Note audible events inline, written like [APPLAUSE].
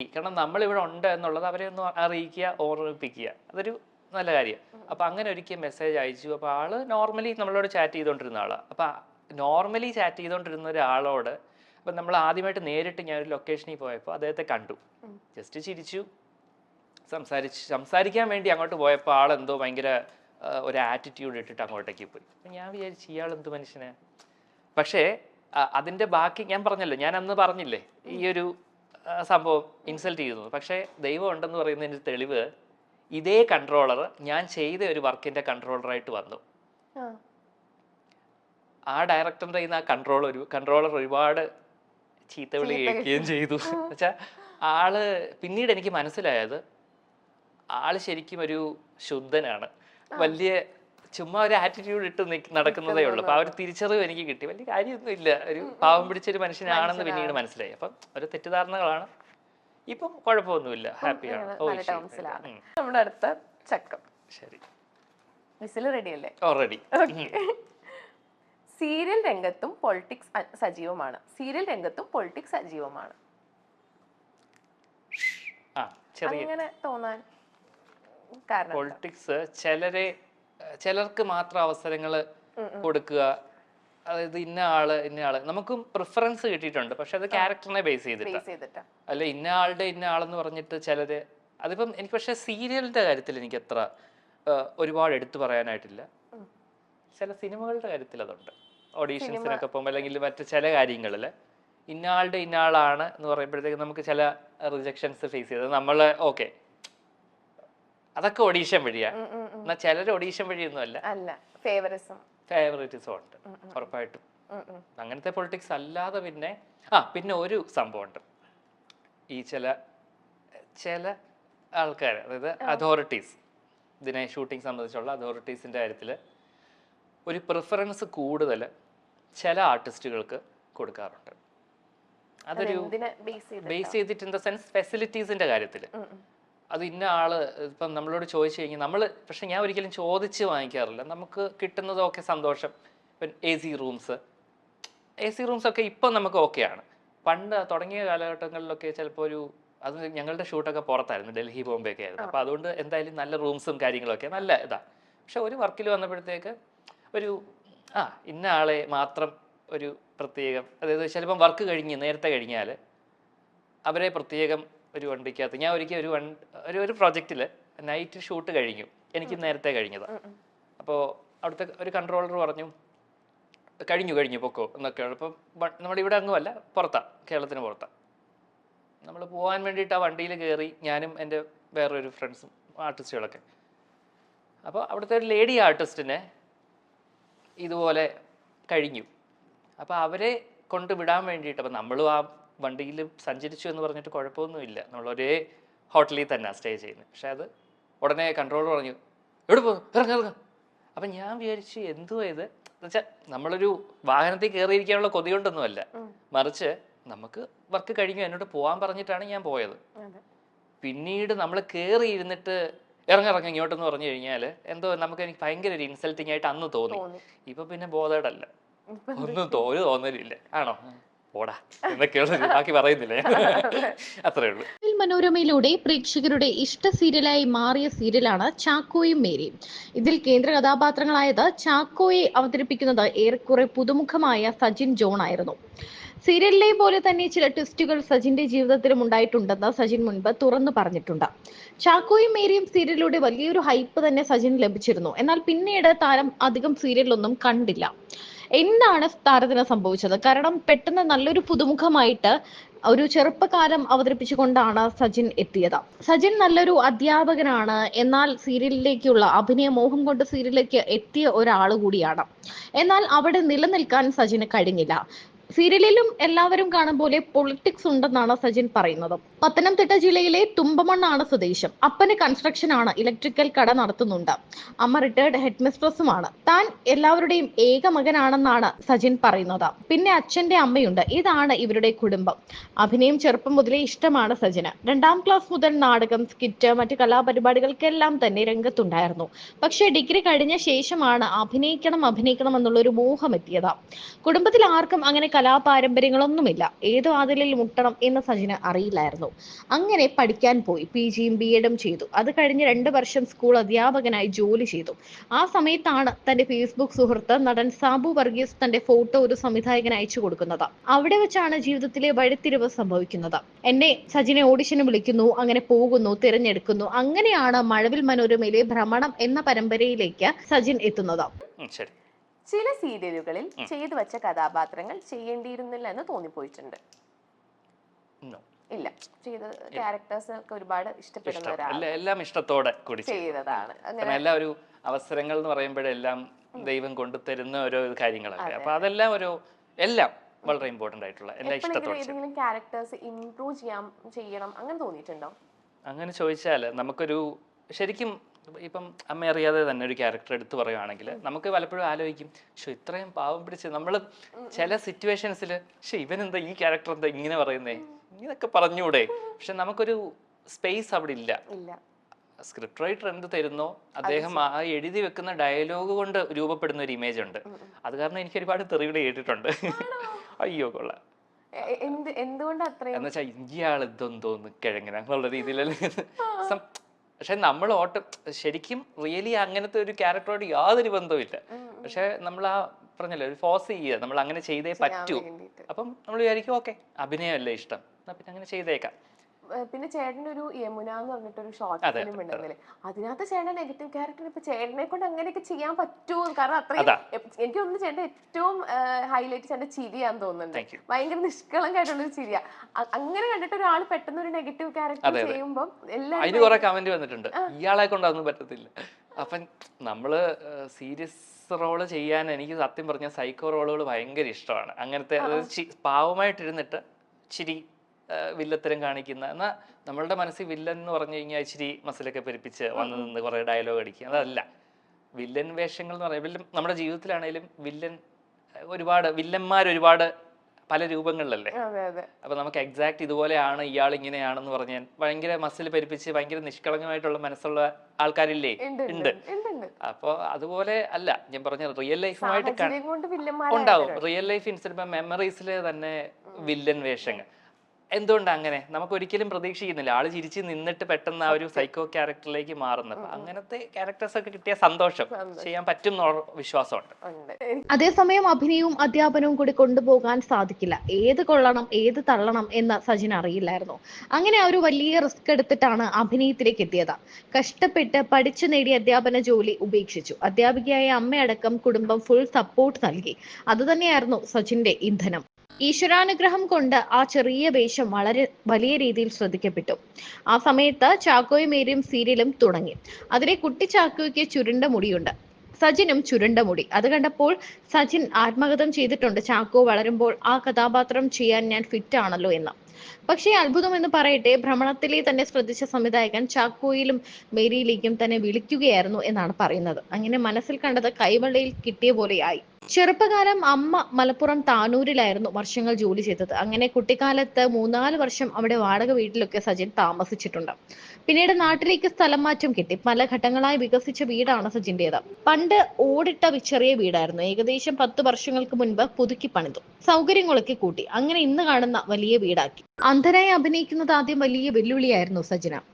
കാരണം നമ്മളിവിടെ ഉണ്ട് എന്നുള്ളത് അവരെ ഒന്ന് അറിയിക്കുക ഓർമ്മിപ്പിക്കുക. അതൊരു നല്ല കാര്യം. അപ്പം അങ്ങനെ ഒരിക്കൽ മെസ്സേജ് അയച്ചു. അപ്പോൾ ആൾ നോർമലി നമ്മളോട് ചാറ്റ് ചെയ്തുകൊണ്ടിരുന്ന ആളാണ് അപ്പം നോർമലി ചാറ്റ് ചെയ്തുകൊണ്ടിരുന്ന ഒരാളോട് അപ്പം നമ്മൾ ആദ്യമായിട്ട് നേരിട്ട് ഞാൻ ഒരു ലൊക്കേഷനിൽ പോയപ്പോൾ അദ്ദേഹത്തെ കണ്ടു. ജസ്റ്റ് ചിരിച്ചു. സംസാരിച്ച് സംസാരിക്കാൻ വേണ്ടി അങ്ങോട്ട് പോയപ്പോൾ ആളെന്തോ ഭയങ്കര ഒരു ആറ്റിറ്റ്യൂഡ് ഇട്ടിട്ട് അങ്ങോട്ടേക്ക് പോയി. അപ്പം ഞാൻ വിചാരിച്ചു ഇയാൾ എന്ത് മനുഷ്യനെ? പക്ഷേ അതിന്റെ അതിന്റെ ബാക്കി ഞാൻ പറഞ്ഞല്ലോ ഞാൻ അന്ന് പറഞ്ഞില്ലേ ഈ ഒരു സംഭവം ഇൻസൾട്ട് ചെയ്തു പക്ഷേ ദൈവം ഉണ്ടെന്ന് പറയുന്നതിന്റെ തെളിവ് ഇതേ കൺട്രോളർ ഞാൻ ചെയ്ത ഒരു വർക്കിന്റെ കൺട്രോളറായിട്ട് വന്നു. ആ. ഡയറക്ടർ ഡയറക്ടറിന്റെ കയ്യിൽ നിന്ന് ആ കൺട്രോൾ ഒരു കൺട്രോളർ ഒരുപാട് ചീത്തവിളി വിളി കേൾക്കുകയും ചെയ്തു. വെച്ചാൽ ആൾ പിന്നീട് എനിക്ക് മനസ്സിലായത് ആൾ ശരിക്കും ഒരു ശുദ്ധനാണ്. വലിയ ചുമ്മാ ഒരു ആറ്റിറ്റ്യൂഡ് ഇട്ട് നടക്കുന്നതേ ഉള്ളൂ. അപ്പൊ ആ ഒരു തിരിച്ചറിവ് എനിക്ക് കിട്ടി. വലിയ കാര്യമൊന്നും ഇല്ല. ഒരു പാവം പിടിച്ചൊരു മനുഷ്യനാണെന്ന് പിന്നീട് മനസ്സിലായി. അപ്പം ഒരു തെറ്റിദ്ധാരണകളാണ്. ഇപ്പം കുഴപ്പമൊന്നുമില്ല. ഹാപ്പിയാണ് നമ്മുടെ അടുത്ത ചക്കം. ശരി. വിസിൽ റെഡി അല്ലേ? ഓൾറെഡി സീരിയൽ രംഗത്തും പൊളിറ്റിക്സ് സജീവമാണ്. സീരിയൽ രംഗത്തും പൊളിറ്റിക്സ് സജീവമാണ്. ആ ചെറിയ അങ്ങനെ തോന്നാൻ കാരണം? പൊളിറ്റിക്സ് ചിലരെ ചിലർക്ക് മാത്രം അവസരങ്ങൾ കൊടുക്കുക. അതായത് ഇന്ന ആൾ ഇന്ന ആൾ. നമുക്കും പ്രിഫറൻസ് കിട്ടിയിട്ടുണ്ട്. പക്ഷെ അത് ക്യാരക്ടറിനെ ബേസ് ചെയ്തിട്ട്. അല്ല ഇന്ന ആളുടെ ഇന്ന ആളെന്ന് പറഞ്ഞിട്ട് ചിലര് അതിപ്പം എനിക്ക് പക്ഷെ സീരിയലിന്റെ കാര്യത്തിൽ എനിക്ക് അത്ര ഒരുപാട് എടുത്തു പറയാനായിട്ടില്ല. ചില സിനിമകളുടെ കാര്യത്തിൽ അതുണ്ട്. ഓഡീഷൻസിനൊക്കെ പോകുമ്പോൾ അല്ലെങ്കിൽ മറ്റു ചില കാര്യങ്ങളിൽ ഇന്ന ആളുടെ ഇന്ന ആളാണ് എന്ന് പറയുമ്പോഴത്തേക്ക് നമുക്ക് ചില റിജക്ഷൻസ് ഫേസ് ചെയ്തത് നമ്മളെ ഓക്കെ അതൊക്കെ ഒഡീഷൻ വഴിയാണ് എന്നാ ചിലർ ഒഡീഷൻ വഴിയൊന്നും അല്ല ഫേവറേറ്റിസം ഉണ്ട് ഉറപ്പായിട്ടും. അങ്ങനത്തെ പൊളിറ്റിക്സ് അല്ലാതെ പിന്നെ ആ പിന്നെ ഒരു സംഭവം ഉണ്ട്. ഈ ചില ചില ആൾക്കാർ അതായത് അതോറിറ്റീസ് ഇതിനെ ഷൂട്ടിംഗ് സംബന്ധിച്ചുള്ള അതോറിറ്റീസിന്റെ കാര്യത്തിൽ ഒരു പ്രിഫറൻസ് കൂടുതൽ ചില ആർട്ടിസ്റ്റുകൾക്ക് കൊടുക്കാറുണ്ട്. അതൊരു ബേസ് ബേസ് ചെയ്തിട്ട് ഇൻ ദ സെൻസ് ഫെസിലിറ്റീസിന്റെ കാര്യത്തിൽ അത് ഇന്ന ആൾ ഇപ്പം നമ്മളോട് ചോദിച്ചു കഴിഞ്ഞാൽ നമ്മൾ പക്ഷെ ഞാൻ ഒരിക്കലും ചോദിച്ച് വാങ്ങിക്കാറില്ല. നമുക്ക് കിട്ടുന്നതൊക്കെ സന്തോഷം. ഇപ്പം A C rooms A C rooms ഒക്കെ ഇപ്പം നമുക്ക് ഓക്കെയാണ് പണ്ട് തുടങ്ങിയ കാലഘട്ടങ്ങളിലൊക്കെ ചിലപ്പോൾ ഒരു അത് ഞങ്ങളുടെ ഷൂട്ടൊക്കെ പുറത്തായിരുന്നു. ഡൽഹി ബോംബെ ഒക്കെ ആയിരുന്നു. അപ്പോൾ അതുകൊണ്ട് എന്തായാലും നല്ല റൂംസും കാര്യങ്ങളൊക്കെ നല്ല ഇതാ. പക്ഷെ ഒരു വർക്കിൽ വന്നപ്പോഴത്തേക്ക് ഒരു ആ ഇന്ന ആളെ മാത്രം ഒരു പ്രത്യേകം. അതായത് ചിലപ്പം വർക്ക് കഴിഞ്ഞ് നേരത്തെ കഴിഞ്ഞാൽ അവരെ പ്രത്യേകം ഒരു വണ്ടിക്കകത്ത്. ഞാൻ ഒരിക്കൽ ഒരു വൺ ഒരു ഒരു പ്രൊജക്റ്റിൽ നൈറ്റ് ഷൂട്ട് കഴിഞ്ഞു. എനിക്ക് നേരത്തെ കഴിഞ്ഞതാണ് അപ്പോൾ അവിടുത്തെ ഒരു കൺട്രോളർ പറഞ്ഞു കഴിഞ്ഞു കഴിഞ്ഞു പൊക്കോ എന്നൊക്കെയാണ്. അപ്പം നമ്മുടെ ഇവിടെ അങ്ങുമല്ല പുറത്താണ് കേരളത്തിന് പുറത്താണ് നമ്മൾ പോകാൻ വേണ്ടിയിട്ട് ആ വണ്ടിയിൽ കയറി ഞാനും എന്റെ വേറൊരു ഫ്രണ്ട്സും ആർട്ടിസ്റ്റുകളൊക്കെ അപ്പോൾ അവിടുത്തെ ഒരു ലേഡി ആർട്ടിസ്റ്റിനെ ഇതുപോലെ കഴിഞ്ഞു. അപ്പോൾ അവരെ കൊണ്ടുവിടാൻ വേണ്ടിയിട്ട് അപ്പം നമ്മളും ആ വണ്ടിയിൽ സഞ്ചരിച്ചു എന്ന് പറഞ്ഞിട്ട് കുഴപ്പമൊന്നുമില്ല. നമ്മൾ ഒരേ ഹോട്ടലിൽ തന്നെ സ്റ്റേ ചെയ്യുന്നത്. പക്ഷേ അത് ഉടനെ കൺട്രോൾ പറഞ്ഞു എവിടെ പോകും ഇറങ്ങ ഇറങ്ങ. അപ്പം ഞാൻ വിചാരിച്ചു എന്തുവാ ഇത്? എന്നുവെച്ചാൽ നമ്മളൊരു വാഹനത്തിൽ കയറിയിരിക്കാനുള്ള കൊതി കൊണ്ടൊന്നുമല്ല മറിച്ച് നമുക്ക് വർക്ക് കഴിഞ്ഞു എന്നോട് പോകാൻ പറഞ്ഞിട്ടാണ് ഞാൻ പോയത്. പിന്നീട് നമ്മൾ കയറി ഇരുന്നിട്ട് ഇറങ്ങിറങ്ങി ഇങ്ങോട്ടെന്ന് പറഞ്ഞു കഴിഞ്ഞാൽ എന്തോ നമുക്ക് എനിക്ക് ഭയങ്കര ഒരു ഇൻസൾട്ടിങ് ആയിട്ട് അന്ന് തോന്നി. ഇപ്പൊ പിന്നെ ബോധേടല്ല. ഒന്നും ഒരു തോന്നലില്ല. ആണോ? അത്രേ ഉള്ളൂ. മനോരമയിലൂടെ പ്രേക്ഷകരുടെ ഇഷ്ട സീരിയലായി മാറിയ സീരിയലാണ് ചാക്കോയും മേരിയും ഇതിൽ കേന്ദ്ര കഥാപാത്രങ്ങളായത് ചാക്കോയെ അവതരിപ്പിക്കുന്നത് ഏറെക്കുറെ പുതുമുഖമായ സജിൻ ജോൺ ആയിരുന്നു. സീരിയലിലെ പോലെ തന്നെ ചില ട്വിസ്റ്റുകൾ സജിന്റെ ജീവിതത്തിലും ഉണ്ടായിട്ടുണ്ടെന്ന് സജിൻ മുൻപ് തുറന്നു പറഞ്ഞിട്ടുണ്ട്. ചാക്കോയും മേരിയും സീരിയലിലൂടെ വലിയൊരു ഹൈപ്പ് തന്നെ സജിന് ലഭിച്ചിരുന്നു. എന്നാൽ പിന്നീട് താരം അധികം സീരിയലൊന്നും കണ്ടില്ല. എന്താണ് താരത്തിന് സംഭവിച്ചത്? കാരണം പെട്ടെന്ന് നല്ലൊരു പുതുമുഖമായിട്ട് ഒരു ചെറുപ്പകാലം അവതരിപ്പിച്ചുകൊണ്ടാണ് സജിൻ എത്തിയത്. സജിൻ നല്ലൊരു അധ്യാപകനാണ്. എന്നാൽ സീരിയലിലേക്കുള്ള അഭിനയ മോഹം കൊണ്ട് സീരിയലിലേക്ക് എത്തിയ ഒരാൾ കൂടിയാണ്. എന്നാൽ അവിടെ നിലനിൽക്കാൻ സജിന് കഴിഞ്ഞില്ല. സീരിയലിലും എല്ലാവരും കാണും പോലെ പൊളിറ്റിക്സ് ഉണ്ടെന്നാണ് സജിൻ പറയുന്നത്. പത്തനംതിട്ട ജില്ലയിലെ തുമ്പമണ്ണാണ് സ്വദേശം. അപ്പന് കൺസ്ട്രക്ഷൻ ആണ് ഇലക്ട്രിക്കൽ കട നടത്തുന്നുണ്ട്. അമ്മ റിട്ടയർഡ് ഹെഡ് മിസ്ട്രസുമാണ് താൻ എല്ലാവരുടെയും ഏക മകനാണെന്നാണ് സജിൻ പറയുന്നത്. പിന്നെ അച്ഛന്റെ അമ്മയുണ്ട്. ഇതാണ് ഇവരുടെ കുടുംബം. അഭിനയം ചെറുപ്പം മുതലേ ഇഷ്ടമാണ് സജിന്. രണ്ടാം ക്ലാസ് മുതൽ നാടകം സ്കിറ്റ് മറ്റ് കലാപരിപാടികൾക്കെല്ലാം തന്നെ രംഗത്തുണ്ടായിരുന്നു. പക്ഷേ ഡിഗ്രി കഴിഞ്ഞ ശേഷമാണ് അഭിനയിക്കണം അഭിനയിക്കണം എന്നുള്ള ഒരു മോഹം എത്തിയത് കുടുംബത്തിൽ ആർക്കും അങ്ങനെ കലാപാരമ്പര്യങ്ങളൊന്നുമില്ല. ഏത് വാതിലിൽ മുട്ടണം എന്ന് സജിന് അറിയില്ലായിരുന്നു. അങ്ങനെ പഠിക്കാൻ പോയി. പി ജിയും ബി എഡും ചെയ്തു. അത് കഴിഞ്ഞ് രണ്ട് വർഷം സ്കൂൾ അധ്യാപകനായി ജോലി ചെയ്തു. ആ സമയത്താണ് തന്റെ ഫേസ്ബുക്ക് സുഹൃത്ത് നടൻ സാബു വർഗീസ് തന്റെ ഫോട്ടോ ഒരു സംവിധായകൻ അയച്ചു കൊടുക്കുന്നത്. അവിടെ വെച്ചാണ് ജീവിതത്തിലെ വഴിത്തിരിവ് സംഭവിക്കുന്നത്. എന്നെ സജിനെ ഓഡിഷന് വിളിക്കുന്നു അങ്ങനെ പോകുന്നു തിരഞ്ഞെടുക്കുന്നു. അങ്ങനെയാണ് മഴവിൽ മനോരമയിലെ ഭ്രമണം എന്ന പരമ്പരയിലേക്ക് സജിൻ എത്തുന്നത്. ശരി. ചില സീരിയലുകളിൽ ചെയ്തു വെച്ച കഥാപാത്രങ്ങൾ ചെയ്യേണ്ടിയിരുന്നില്ല എന്ന് തോന്നിപ്പോയിട്ടുണ്ട്. ഇല്ല. ചെയ്ത ക്യാരക്ടേഴ്സ് ഒക്കെ ഒരുപാട് ഇഷ്ടപ്പെടുന്ന ഇഷ്ടം. എല്ലാം ഇഷ്ടത്തോടെ കൂടി ചെയ്തതാണ്. കാരണം ഒരു അവസരങ്ങൾ എന്ന് പറയുമ്പോഴെല്ലാം ദൈവം കൊണ്ടു തരുന്ന ഓരോ കാര്യങ്ങളല്ലേ. അപ്പൊ അതെല്ലാം ഒരു എല്ലാം വളരെ ഇമ്പോർട്ടന്റ് ആയിട്ടുള്ള എല്ലാം ഇഷ്ടത്തോടെ. ഏതെങ്കിലും ക്യാരക്ടേഴ്സ് ഇംപ്രൂവ് ചെയ്യാൻ ചെയ്യണം അങ്ങനെ തോന്നിയിട്ടുണ്ടോ? അങ്ങനെ ചോദിച്ചാൽ നമുക്കൊരു ശരിക്കും ഇപ്പം അമ്മ അറിയാതെ തന്നെ ഒരു ക്യാരക്ടർ എടുത്തു പറയുവാണെങ്കിൽ നമുക്ക് പലപ്പോഴും ആലോചിക്കും പക്ഷെ ഇത്രയും പാവം പിടിച്ച് നമ്മൾ ചില സിറ്റുവേഷൻസിൽ പക്ഷെ ഇവനെന്താ ഈ ക്യാരക്ടർ എന്താ ഇങ്ങനെ പറയുന്നേ? ഇങ്ങനെയൊക്കെ പറഞ്ഞൂടെ പക്ഷെ നമുക്കൊരു സ്പേസ് അവിടെ ഇല്ല. സ്ക്രിപ്റ്റ് റൈറ്റർ എന്ത് തരുന്നോ? അദ്ദേഹം ആ എഴുതി വെക്കുന്ന ഡയലോഗ് കൊണ്ട് രൂപപ്പെടുന്ന ഒരു ഇമേജ് ഉണ്ട്. അത് കാരണം എനിക്ക് ഒരുപാട് തെറിവിടെ കേട്ടിട്ടുണ്ട്. [LAUGHS] അയ്യോ കൊള്ളാം. എന്തുകൊണ്ട് അത്രയും? എന്ന് വെച്ചാൽ ഇയാൾ തോന്നുന്നു കിഴങ്ങനെ എന്നുള്ള രീതിയിലല്ലേ പക്ഷെ നമ്മൾ ഓട്ടം ശരിക്കും റിയലി അങ്ങനത്തെ ഒരു ക്യാരക്ടറോട് യാതൊരു ബന്ധവും ഇല്ല പക്ഷെ നമ്മൾ ആ പറഞ്ഞല്ലോ ഒരു ഫോഴ്സ് ചെയ്യുക നമ്മൾ അങ്ങനെ ചെയ്തേ പറ്റൂ. അപ്പം നമ്മൾ വിചാരിക്കും ഓക്കെ അഭിനയമല്ലേ ഇഷ്ടം. എന്നാ പിന്നെ അങ്ങനെ ചെയ്തേക്കാം. പിന്നെ ചേട്ടന്റെ ഒരു യമുന എന്ന് പറഞ്ഞിട്ടൊരു ഷോർട്ട് ഫിലിം ഉണ്ടെന്നില്ലേ അതിനകത്ത് ചേട്ടൻ നെഗറ്റീവ് ക്യാരക്ടർ ഇപ്പൊ ചേട്ടനെ കൊണ്ട് അങ്ങനെയൊക്കെ ചെയ്യാൻ പറ്റുമോ? കാരണം അത്രയും എനിക്ക് തോന്നുന്നു ചേട്ടൻ ഏറ്റവും ഹൈലൈറ്റ് ചേട്ടൻ ചിരിയാന്ന് തോന്നുന്നുണ്ട്. ഭയങ്കര നിഷ്കളങ്കായിട്ടുള്ള ഒരു ചിരിയാ അങ്ങനെ കണ്ടിട്ട് ഒരാൾ പെട്ടെന്ന് ഒരു നെഗറ്റീവ് ക്യാരക്ടർ. ചെയ്യുമ്പോൾ എല്ലാം എല്ലാവരും കമന്റ് വന്നിട്ടുണ്ട്. ഇയാളെ കൊണ്ട് അതൊന്നും പറ്റത്തില്ല. അപ്പം നമ്മൾ സീരിയസ് റോൾ ചെയ്യാൻ എനിക്ക് സത്യം പറഞ്ഞ സൈക്കോ റോളുകൾ ഭയങ്കര ഇഷ്ടമാണ്. അങ്ങനത്തെ അതായത് പാവമായിട്ടിരുന്നിട്ട് ആ, വില്ലത്തരം കാണിക്കുന്ന. എന്നാൽ നമ്മളുടെ മനസ്സിൽ വില്ലൻ എന്ന് പറഞ്ഞു കഴിഞ്ഞാൽ ഇച്ചിരി മസിലൊക്കെ പെരുപ്പിച്ച് വന്ന് നിന്ന് കുറേ ഡയലോഗ് അടിക്കുക. അതല്ല. വില്ലൻ വേഷങ്ങൾ എന്ന് പറയുമ്പോൾ വില്ലൻ നമ്മുടെ ജീവിതത്തിലാണേലും വില്ലൻ ഒരുപാട് വില്ലന്മാർ ഒരുപാട് പല രൂപങ്ങളിലല്ലേ? അപ്പൊ നമുക്ക് എക്സാക്ട് ഇതുപോലെയാണ് ഇയാൾ ഇങ്ങനെയാണെന്ന് പറഞ്ഞാൽ ഭയങ്കര മസിൽ പെരുപ്പിച്ച് ഭയങ്കര നിഷ്കളങ്കമായിട്ടുള്ള മനസ്സുള്ള ആൾക്കാരില്ലേ? ഉണ്ട് അപ്പോൾ അതുപോലെ അല്ല ഞാൻ പറഞ്ഞ റിയൽ ലൈഫുമായിട്ട് ഉണ്ടാവും. റിയൽ ലൈഫ് ഇൻസിഡന്റ് മെമ്മറീസിലെ തന്നെ വില്ലൻ വേഷങ്ങൾ. എന്തുകൊണ്ടാ അങ്ങനെ? നമുക്ക് ഒരിക്കലും പ്രതീക്ഷിക്കുന്നില്ല. ആൾ ചിരിച്ച് നിന്നിട്ട് പെട്ടെന്ന് ആ ഒരു സൈക്കോ ക്യാരക്ടറിലേക്ക് മാറുന്നത്. അങ്ങനത്തെ ക്യാരക്ടേഴ്സ് ഒക്കെ കിട്ടിയ സന്തോഷം. ചെയ്യാൻ പറ്റും വിശ്വാസമുണ്ട്. അതേസമയം അഭിനയവും അധ്യാപനവും കൂടി കൊണ്ടുപോകാൻ സാധിക്കില്ല. ഏത് കൊള്ളണം ഏത് തള്ളണം എന്ന് സജിൻ അറിയില്ലായിരുന്നു. അങ്ങനെ ആ ഒരു വലിയ റിസ്ക് എടുത്തിട്ടാണ് അഭിനയത്തിലേക്ക് എത്തിയത്. കഷ്ടപ്പെട്ട് പഠിച്ചു നേടിയ അധ്യാപന ജോലി ഉപേക്ഷിച്ചു. അധ്യാപികയായ അമ്മയടക്കം കുടുംബം ഫുൾ സപ്പോർട്ട് നൽകി. അതുതന്നെയായിരുന്നു സജിന്റെ ഇന്ധനം. ഈശ്വരാനുഗ്രഹം കൊണ്ട് ആ ചെറിയ വേഷം വളരെ വലിയ രീതിയിൽ ശ്രദ്ധിക്കപ്പെട്ടു. ആ സമയത്ത് ചാക്കോയും മേരിയും സീരിയലും തുടങ്ങി. അതിലെ കുട്ടി ചാക്കോയ്ക്ക് ചുരുണ്ട മുടിയുണ്ട്. സജിനും ചുരുണ്ട മുടി. അത് കണ്ടപ്പോൾ സജിൻ ആത്മകഥം ചെയ്തിട്ടുണ്ട്. ചാക്കോ വളരുമ്പോൾ ആ കഥാപാത്രം ചെയ്യാൻ ഞാൻ ഫിറ്റ് ആണല്ലോ എന്ന്. പക്ഷേ അത്ഭുതം എന്ന് പറയട്ടെ ഭ്രമണത്തിലെ തന്നെ ശ്രദ്ധിച്ച സംവിധായകൻ ചാക്കോയിലും മേരിയിലേക്കും തന്നെ വിളിക്കുകയായിരുന്നു എന്നാണ് പറയുന്നത്. അങ്ങനെ മനസ്സിൽ കണ്ടത് കൈവെള്ളയിൽ കിട്ടിയ പോലെയായി. ചെറുപ്പകാലം അമ്മ മലപ്പുറം താനൂരിലായിരുന്നു വർഷങ്ങൾ ജോലി ചെയ്തത്. അങ്ങനെ കുട്ടിക്കാലത്ത് മൂന്നാൽ വർഷം അവിടെ വാടക വീട്ടിലൊക്കെ സജിൻ താമസിച്ചിട്ടുണ്ട്. പിന്നീട് നാട്ടിലേക്ക് സ്ഥലം മാറ്റം കിട്ടി. പല ഘട്ടങ്ങളായി വികസിച്ച വീടാണ് സജിന്റേത്. പണ്ട് ഓടിട്ട ചെറിയ വീടായിരുന്നു. ഏകദേശം പത്ത് വർഷങ്ങൾക്ക് മുൻപ് പുതുക്കി പണിതു. സൗകര്യങ്ങളൊക്കെ കൂട്ടി. അങ്ങനെ ഇന്ന് കാണുന്ന വലിയ വീടാക്കി. അന്ധനായി അഭിനയിക്കുന്നത് ആദ്യം വലിയ വെല്ലുവിളിയായിരുന്നു സജിന.